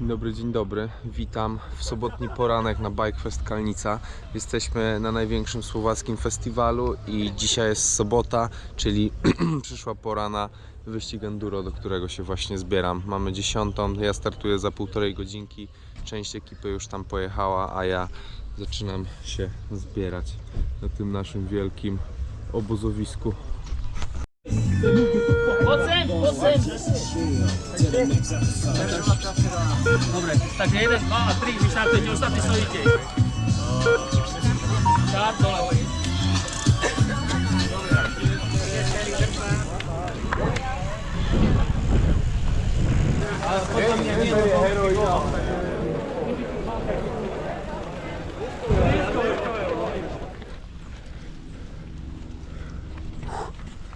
Dzień dobry, dzień dobry. Witam w sobotni poranek na Bike Fest Kalnica. Jesteśmy na największym słowackim festiwalu i dzisiaj jest sobota, czyli przyszła pora na wyścig enduro, do którego się właśnie zbieram. Mamy dziesiątą, ja startuję za półtorej godzinki. Część ekipy już tam pojechała, a ja zaczynam się zbierać na tym naszym wielkim obozowisku. Ocen, ocen. Dobre, takže jeden, dva a tri, vy štartujete, ostatní stojíte. Štart dole.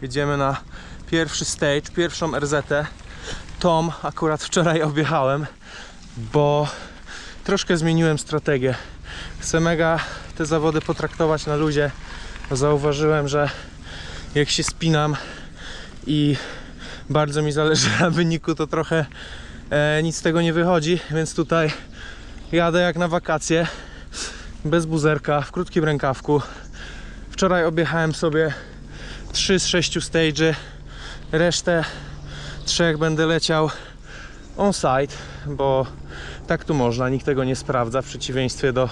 Jedziemy na pierwszy stage, pierwszą RZ. Tom akurat wczoraj objechałem, bo troszkę zmieniłem strategię. Chcę mega te zawody potraktować na luzie. Zauważyłem, że jak się spinam i bardzo mi zależy na wyniku, to trochę e, nic z tego nie wychodzi, więc tutaj jadę jak na wakacje, bez buzerka, w krótkim rękawku. Wczoraj objechałem sobie 3 z 6 stage'y. Resztę trzech będę leciał on-site, bo tak tu można, nikt tego nie sprawdza, w przeciwieństwie do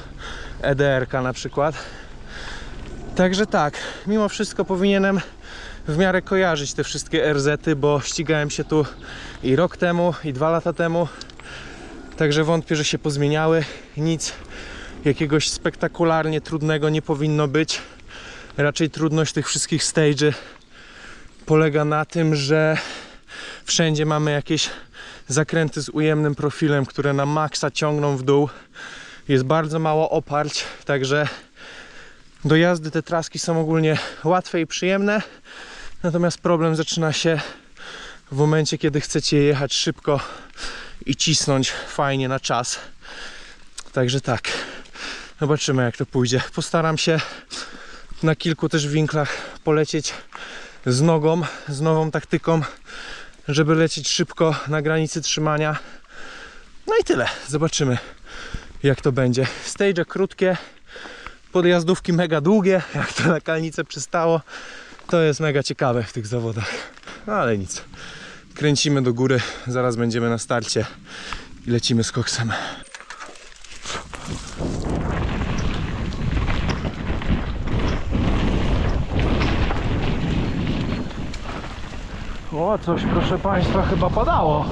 EDR-ka na przykład. Także tak, mimo wszystko powinienem w miarę kojarzyć te wszystkie RZ-y, bo ścigałem się tu i rok temu, i dwa lata temu. Także wątpię, że się pozmieniały. Nic jakiegoś spektakularnie trudnego nie powinno być raczej trudność tych wszystkich stage'y polega na tym, że wszędzie mamy jakieś zakręty z ujemnym profilem, które na maksa ciągną w dół. Jest bardzo mało oparć, także do jazdy te traski są ogólnie łatwe i przyjemne. Natomiast problem zaczyna się w momencie, kiedy chcecie jechać szybko i cisnąć fajnie na czas. Także tak, zobaczymy jak to pójdzie. Postaram się na kilku też winklach polecieć z nogą, z nową taktyką, żeby lecieć szybko na granicy trzymania. No i tyle. Zobaczymy jak to będzie. Stage krótkie, podjazdówki mega długie, jak to na kalnicę przystało. To jest mega ciekawe w tych zawodach. No ale nic. Kręcimy do góry, zaraz będziemy na starcie i lecimy z koksem. Coś proszę Państwa chyba padało.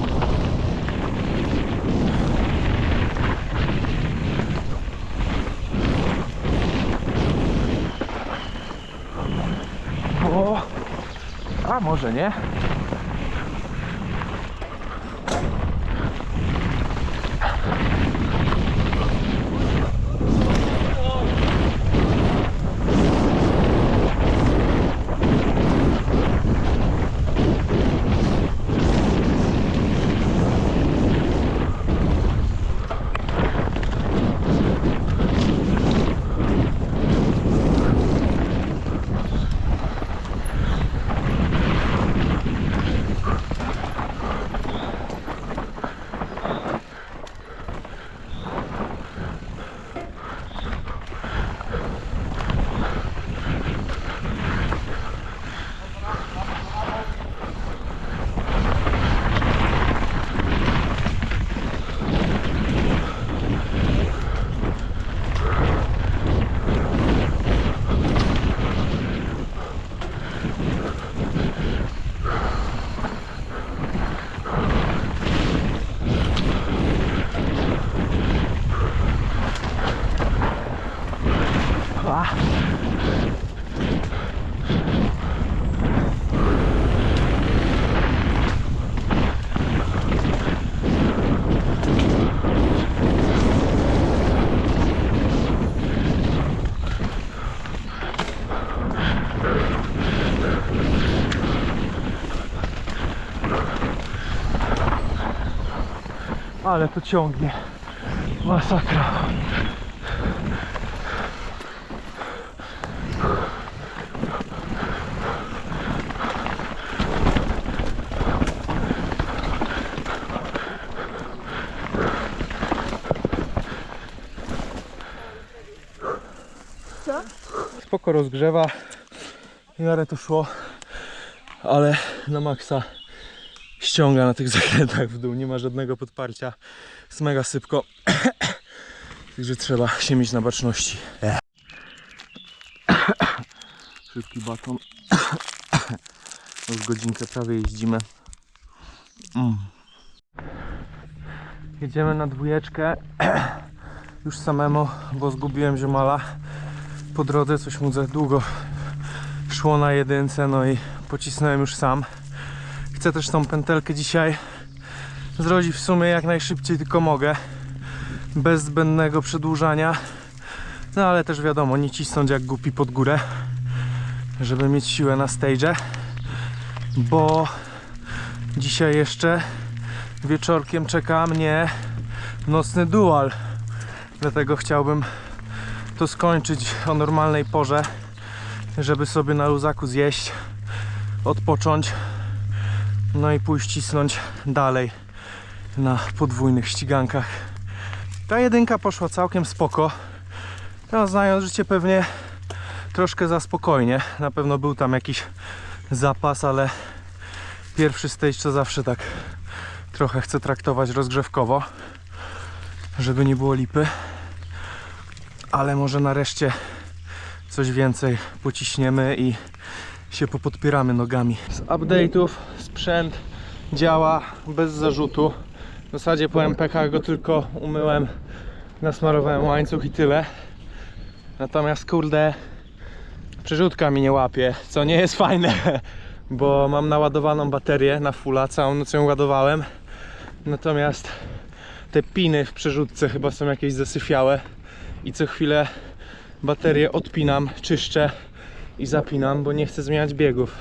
O, a może nie? Ale to ciągnie. Masakra. Spoko rozgrzewa. Jarę to szło, ale na maksa ściąga na tych zakrętach w dół. Nie ma żadnego podparcia. Jest mega sypko. Także trzeba się mieć na baczności. Szybki baton. Już godzinkę prawie jeździmy. Mm. Jedziemy na dwójeczkę. Już samemu, bo zgubiłem ziomala. Po drodze coś mu za długo szło na jedynce, no i pocisnąłem już sam. Chcę też tą pętelkę dzisiaj zrobić w sumie jak najszybciej tylko mogę. Bez zbędnego przedłużania. No ale też wiadomo, nie cisnąć jak głupi pod górę, żeby mieć siłę na stage. Bo dzisiaj jeszcze wieczorkiem czeka mnie nocny dual. Dlatego chciałbym to skończyć o normalnej porze, żeby sobie na luzaku zjeść, odpocząć, no i pójść cisnąć dalej na podwójnych ścigankach. Ta jedynka poszła całkiem spoko. No, znając życie pewnie troszkę za spokojnie. Na pewno był tam jakiś zapas, ale pierwszy stage to zawsze tak trochę chcę traktować rozgrzewkowo, żeby nie było lipy. Ale może nareszcie coś więcej pociśniemy i się popodpieramy nogami. Z update'ów sprzęt działa bez zarzutu. W zasadzie po MPK go tylko umyłem, nasmarowałem łańcuch i tyle. Natomiast kurde, przerzutka mi nie łapie, co nie jest fajne, bo mam naładowaną baterię na fulla, całą noc ją ładowałem. Natomiast te piny w przerzutce chyba są jakieś zasyfiałe i co chwilę baterię odpinam, czyszczę i zapinam, bo nie chcę zmieniać biegów.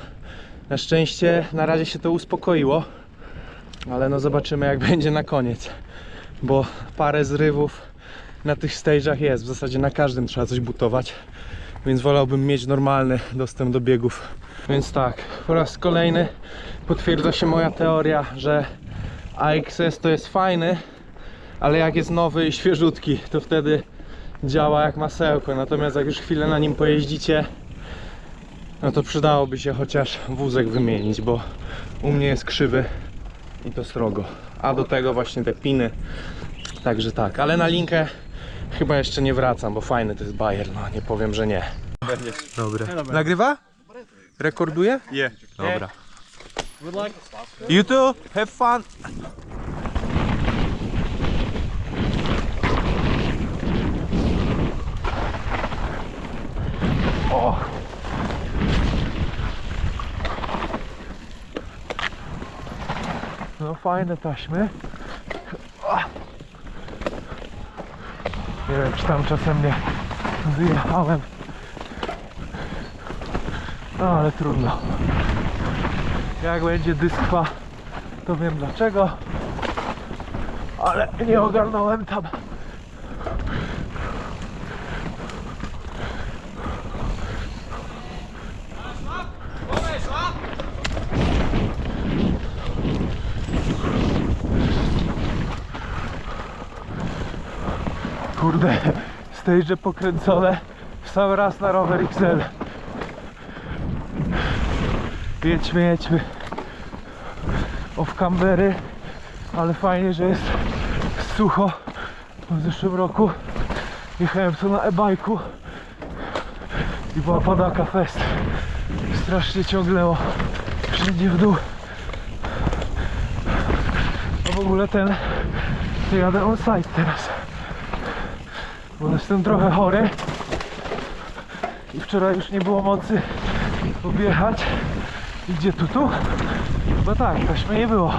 Na szczęście na razie się to uspokoiło, ale no zobaczymy jak będzie na koniec, bo parę zrywów na tych stage'ach jest, w zasadzie na każdym trzeba coś butować, więc wolałbym mieć normalny dostęp do biegów. Więc tak, po raz kolejny potwierdza się moja teoria, że AXS to jest fajny, ale jak jest nowy i świeżutki, to wtedy działa jak masełko. Natomiast jak już chwilę na nim pojeździcie, no to przydałoby się chociaż wózek wymienić, bo u mnie jest krzywy i to srogo. A do tego właśnie te piny. Także tak, ale na linkę chyba jeszcze nie wracam, bo fajny to jest Bayer, no nie powiem, że nie. Dobra. Nagrywa? Rekorduje? Yeah. Dobra. Good luck. You too, have fun! O! No fajne taśmy. Nie wiem, czy tam czasem nie wyjechałem. No ale trudno. Jak będzie dyskwa, to wiem dlaczego. Ale nie ogarnąłem tam. Kurde, stage pokręcone w sam raz na rower XL. Jedźmy, jedźmy off cambery, ale fajnie, że jest sucho. W zeszłym roku jechałem tu na e-bajku i była padaka fest. Strasznie ciągnęło wszędzie w dół. A w ogóle ten to jadę on site teraz. Bo jestem trochę chory i wczoraj już nie było mocy objechać. I Gdzie tu tu? Chyba tak, taśmy nie było.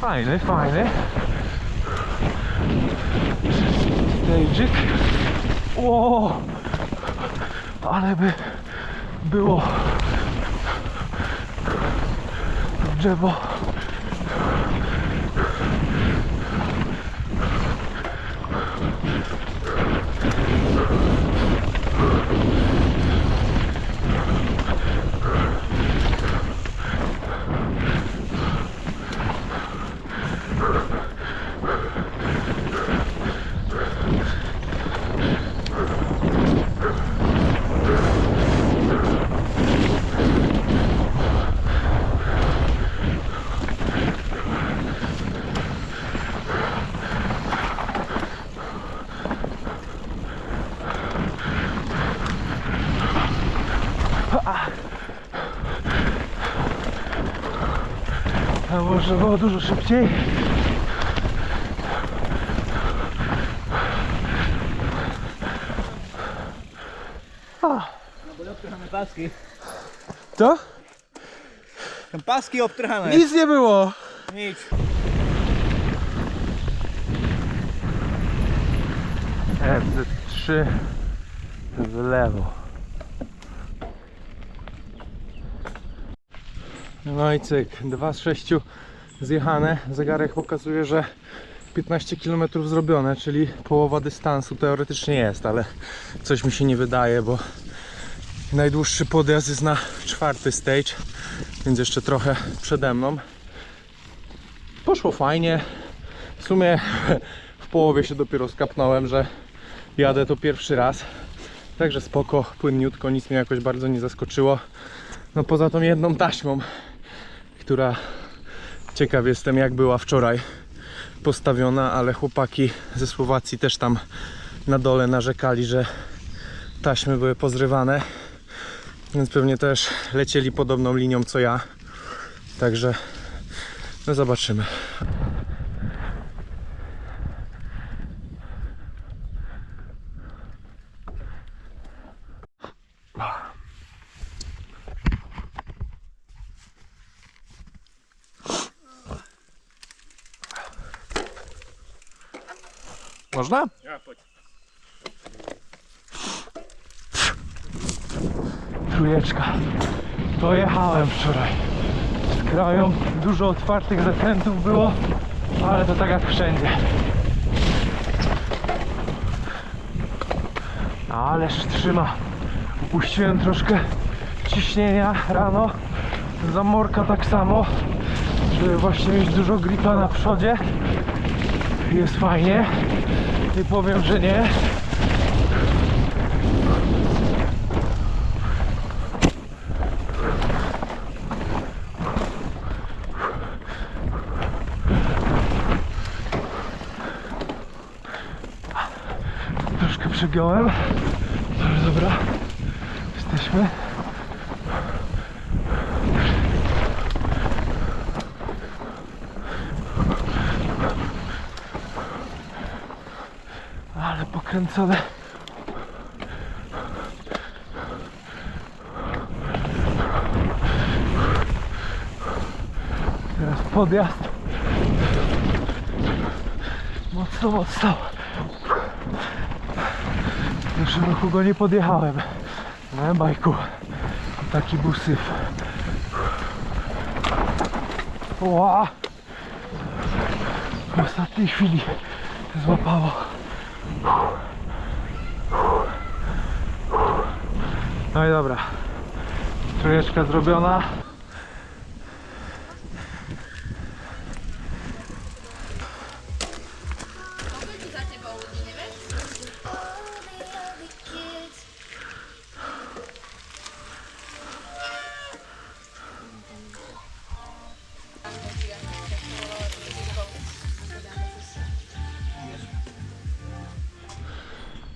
Fajny, fajny. Stage'ik. Ło! Ale by było drzewo. A może było dużo szybciej? Paski. To? Paski obtrhane. Nic nie było! Nic. FZ3 w lewo. No i cyk, 2 z 6 zjechane. Zegarek pokazuje, że 15 km zrobione, czyli połowa dystansu teoretycznie jest, ale coś mi się nie wydaje, bo najdłuższy podjazd jest na czwarty stage, więc jeszcze trochę przede mną. Poszło fajnie. W sumie w połowie się dopiero skapnąłem, że jadę to pierwszy raz. Także spoko, płynniutko, nic mnie jakoś bardzo nie zaskoczyło. No poza tą jedną taśmą, która ciekaw jestem jak była wczoraj postawiona, ale chłopaki ze Słowacji też tam na dole narzekali, że taśmy były pozrywane. Więc pewnie też lecieli podobną linią co ja. Także no zobaczymy. Można? Ja, chodź. Trójeczka. Dojechałem wczoraj. Z krają dużo otwartych zakrętów było, ale to tak jak wszędzie. Ależ trzyma. Upuściłem troszkę ciśnienia rano. Zamorka tak samo, żeby właśnie mieć dużo gripa na przodzie. Jest fajnie. Nie powiem, że nie. Troszkę przegiąłem. Dobra. Jesteśmy. Ale pokręcone. Teraz podjazd. Mocno, mocno. W pierwszym ruchu go nie podjechałem. Na bajku. Taki był syf. Ła! W ostatniej chwili złapało. No i dobra. Trójeczka zrobiona.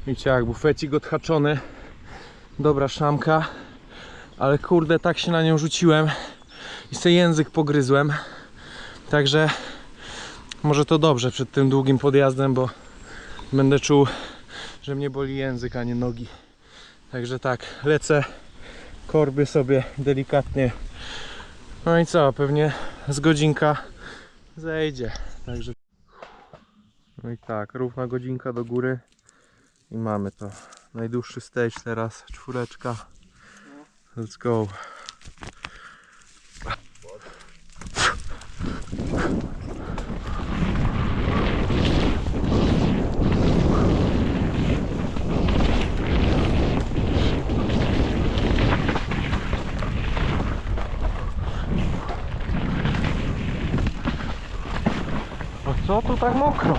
Widzicie jak bufecik odhaczony. Dobra szamka. Ale kurde tak się na nią rzuciłem i sobie język pogryzłem. Także może to dobrze przed tym długim podjazdem, bo będę czuł, że mnie boli język, a nie nogi. Także tak, lecę, korby sobie delikatnie. No i co, pewnie z godzinka zejdzie. Także no i tak, równa godzinka do góry. I mamy to. Najdłuższy stage teraz, czwóreczka. Let's go. A co tu tak mokro?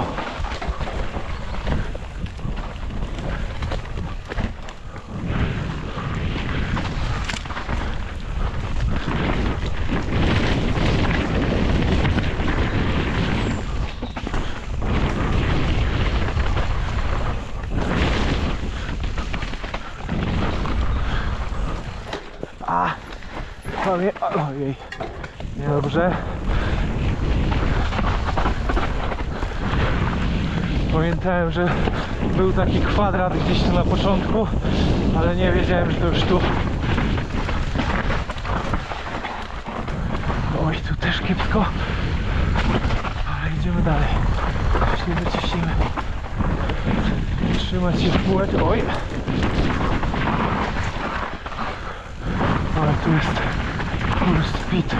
Pamiętałem, że był taki kwadrat gdzieś tu na początku, ale nie wiedziałem, że to już tu. Oj, tu też kiepsko. Ale idziemy dalej. Się wyciśnimy. Trzymać się w kółek. Oj! Ale tu jest kurs pit.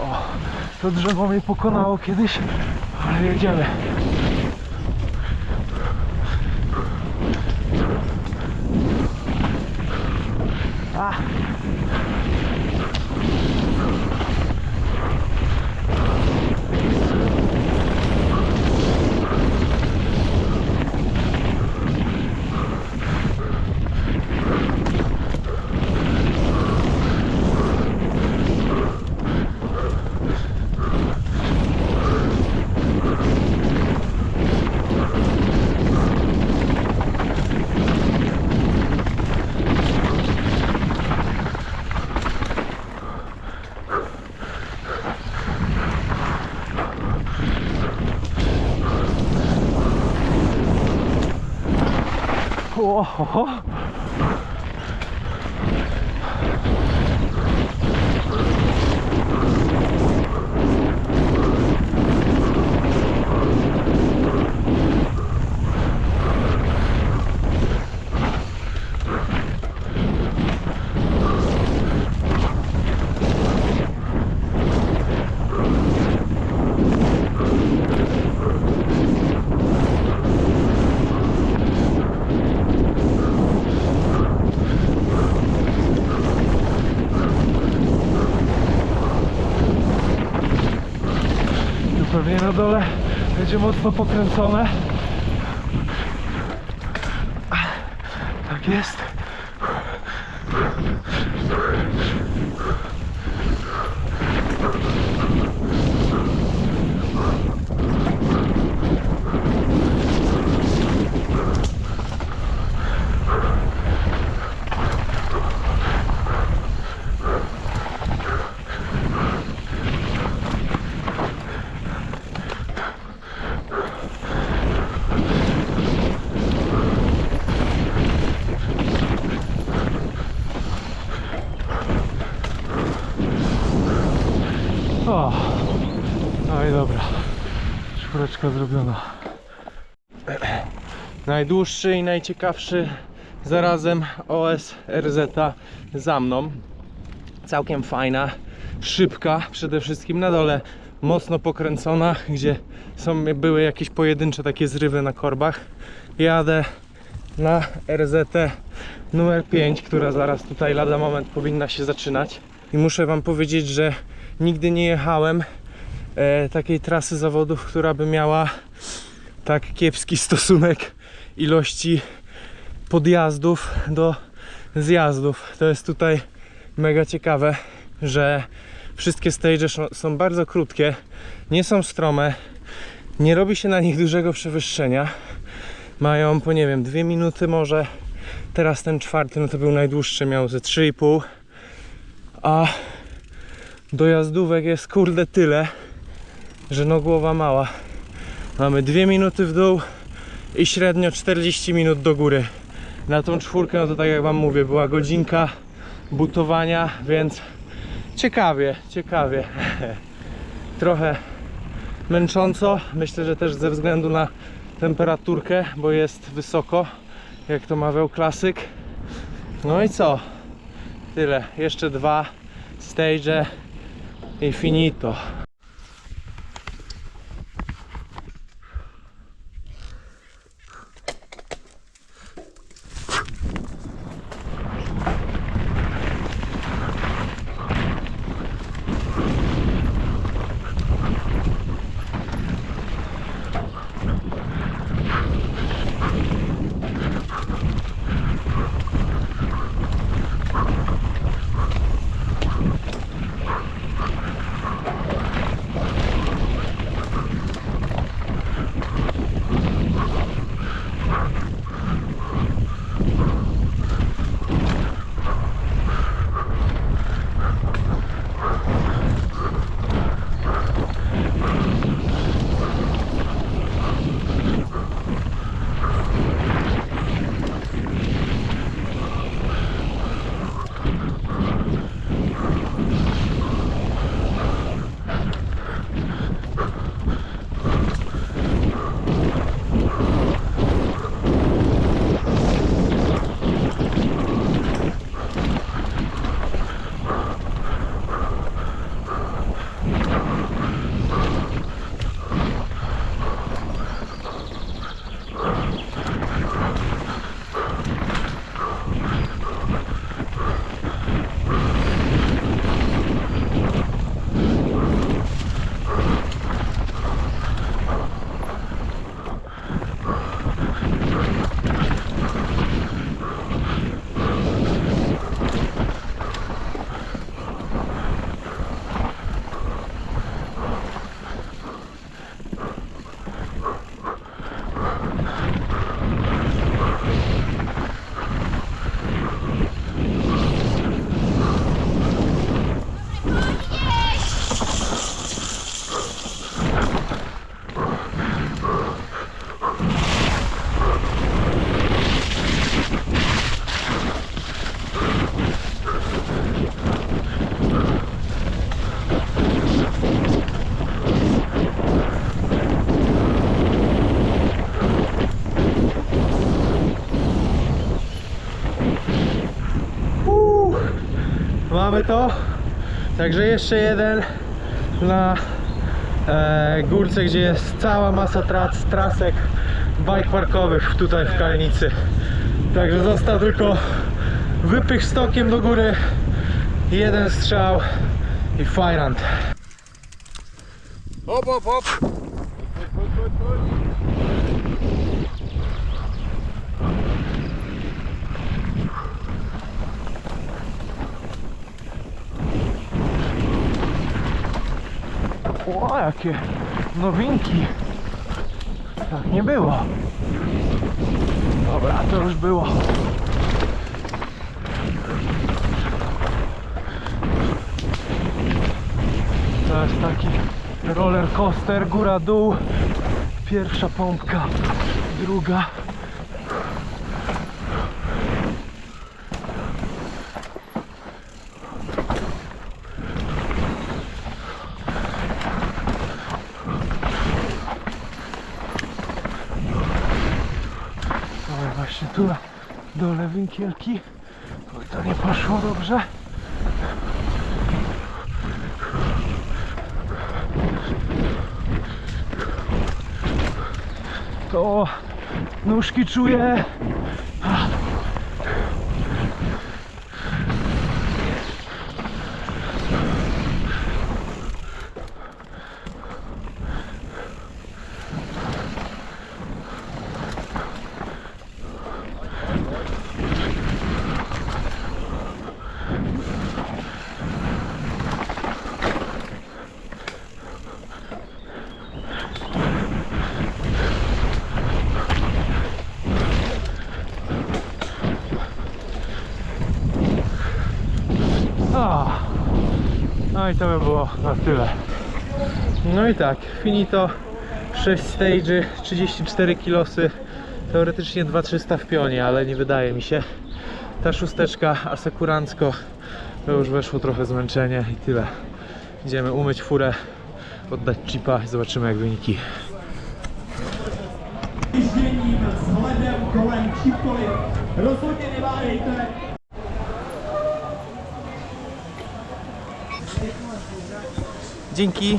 O, to drzewo mnie pokonało kiedyś, ale jedziemy. 好 pewnie na dole będzie mocno pokręcone. Tak jest. Dobra. Czwóreczka zrobiona. Najdłuższy i najciekawszy zarazem OS RZ za mną. Całkiem fajna, szybka, przede wszystkim na dole mocno pokręcona, gdzie są, były jakieś pojedyncze takie zrywy na korbach. Jadę na RZ numer 5, która zaraz tutaj lada moment powinna się zaczynać. I muszę Wam powiedzieć, że nigdy nie jechałem e, takiej trasy zawodów, która by miała tak kiepski stosunek ilości podjazdów do zjazdów. To jest tutaj mega ciekawe, że wszystkie stage są- bardzo krótkie, nie są strome, nie robi się na nich dużego przewyższenia. Mają po nie wiem, dwie minuty może. Teraz ten czwarty, no to był najdłuższy, miał ze 3,5. A dojazdówek jest kurde tyle, że no głowa mała. Mamy dwie minuty w dół i średnio 40 minut do góry. Na tą czwórkę, no to tak jak Wam mówię, była godzinka butowania, więc ciekawie, ciekawie. Trochę męcząco, myślę, że też ze względu na temperaturkę, bo jest wysoko, jak to mawiał klasyk. No i co? Tyle. Jeszcze dwa stage i finito. Mamy to. Także jeszcze jeden na e, górce, gdzie jest cała masa tras, trasek bike parkowych tutaj w Kalnicy. Także został tylko wypych stokiem do góry, jeden strzał i fajrant. Hop, hop, hop. O, jakie nowinki. Tak nie było. Dobra, to już było. To jest taki roller coaster, góra dół. Pierwsza pompka, druga. Właśnie tu na dole winkielki. Oj, to nie poszło dobrze. To nóżki czuję. O. No i to by było na tyle. No i tak, finito 6 stage'y, 34 kilosy, teoretycznie 2300 w pionie, ale nie wydaje mi się. Ta szósteczka asekurancko, to już weszło trochę zmęczenie i tyle. Idziemy umyć furę, oddać chipa i zobaczymy jak wyniki. Rozhodně neváhejte. Dzięki.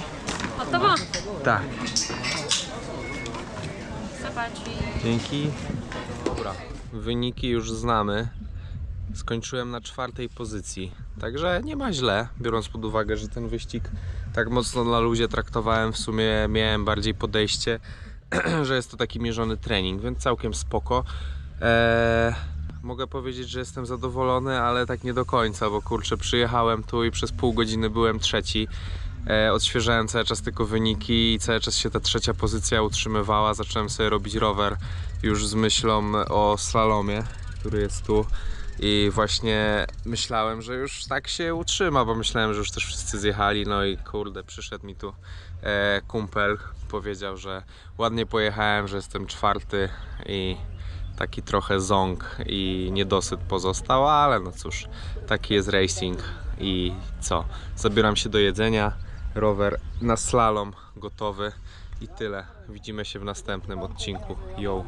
Gotowo? Tak. Dzięki. Dobra, wyniki już znamy. Skończyłem na czwartej pozycji. Także nie ma źle, biorąc pod uwagę, że ten wyścig tak mocno na luzie traktowałem. W sumie miałem bardziej podejście, że jest to taki mierzony trening, więc całkiem spoko. Eee, mogę powiedzieć, że jestem zadowolony, ale tak nie do końca, bo kurczę, przyjechałem tu i przez pół godziny byłem trzeci. E, odświeżałem cały czas tylko wyniki i cały czas się ta trzecia pozycja utrzymywała. Zacząłem sobie robić rower już z myślą o slalomie, który jest tu. I właśnie myślałem, że już tak się utrzyma, bo myślałem, że już też wszyscy zjechali. No i kurde, przyszedł mi tu e, kumpel, powiedział, że ładnie pojechałem, że jestem czwarty i taki trochę ząg i niedosyt pozostał, ale no cóż, taki jest racing i co? Zabieram się do jedzenia, rower na slalom gotowy i tyle. Widzimy się w następnym odcinku. Yo!